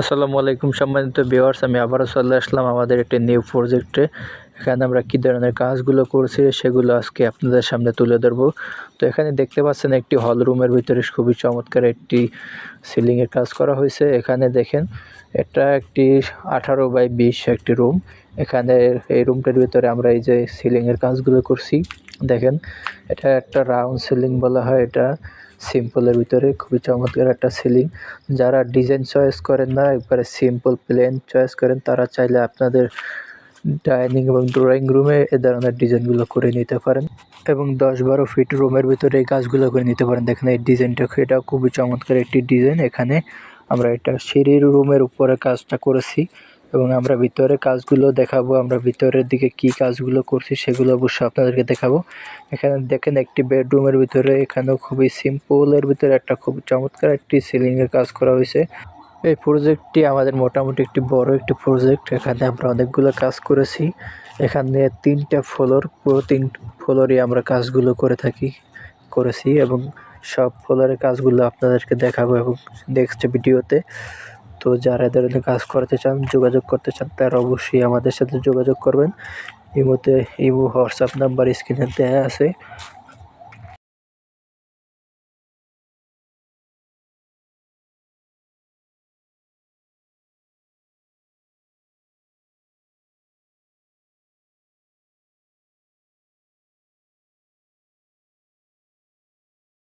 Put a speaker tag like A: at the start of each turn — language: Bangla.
A: আসসালামু আলাইকুম সম্মানিত ভিউয়ার্স আমি আবারও চলে আসলাম আমাদের একটি নিউ প্রজেক্টে এখানে আমরা কী ধরনের কাজগুলো করছি সেগুলো আজকে আপনাদের সামনে তুলে ধরবো। তো এখানে দেখতে পাচ্ছেন একটি হল রুমের ভিতরে খুবই চমৎকার একটি সিলিংয়ের কাজ করা হয়েছে। এখানে দেখেন, এটা একটি আঠারো বাই বিশ একটি রুম এখানে এই রুমটার ভিতরে আমরা এই যে সিলিংয়ের কাজগুলো করছি। দেখেন, এটা একটা রাউন্ড সিলিং বলা হয়, এটা সিম্পলের ভিতরে খুবই চমৎকার একটা সিলিং যারা ডিজাইন চয়েস করেন না, একবারে সিম্পল প্লেন চয়েস করেন, তারা চাইলে আপনাদের ডাইনিং এবং ড্রয়িং রুমে এ ধরনের ডিজাইনগুলো করে নিতে পারেন এবং দশ বারো ফিট রুমের ভিতরে এই গাছগুলো করে নিতে পারেন। দেখেন, এই ডিজাইনটা এটা খুবই চমৎকার একটি ডিজাইন এখানে আমরা এটা সিঁড়ির রুমের উপরে কাজটা করেছি। এবং আমরা ভিতরে কাজগুলো দেখাবো, আমরা ভিতরের দিকে কি কাজগুলো করছি সেগুলো অবশ্যই আপনাদেরকে দেখাবো। এখানে দেখেন একটি বেডরুমের ভিতরে, এখানেও খুবই সিম্পলের ভিতরে একটা খুব চমৎকার একটি সিলিংয়ের কাজ করা হয়েছে। এই প্রজেক্টটি আমাদের মোটামুটি একটি বড় একটি প্রজেক্ট এখানে আমরা অনেকগুলো কাজ করেছি। এখানে তিনটা ফ্লোর পুরো তিন ফ্লোরই আমরা কাজগুলো করে থাকি, করেছি এবং সব ফ্লোরের কাজগুলো আপনাদেরকে দেখাবো এবং নেক্সট ভিডিওতে তো যারা এদের কাজ করতে চান, যোগাযোগ করতে চান, তারা অবশ্যই আমাদের সাথে যোগাযোগ করবেন। ইমোতে ইমো হোয়াটসঅ্যাপ নাম্বার স্ক্রিনে দেওয়া আছে।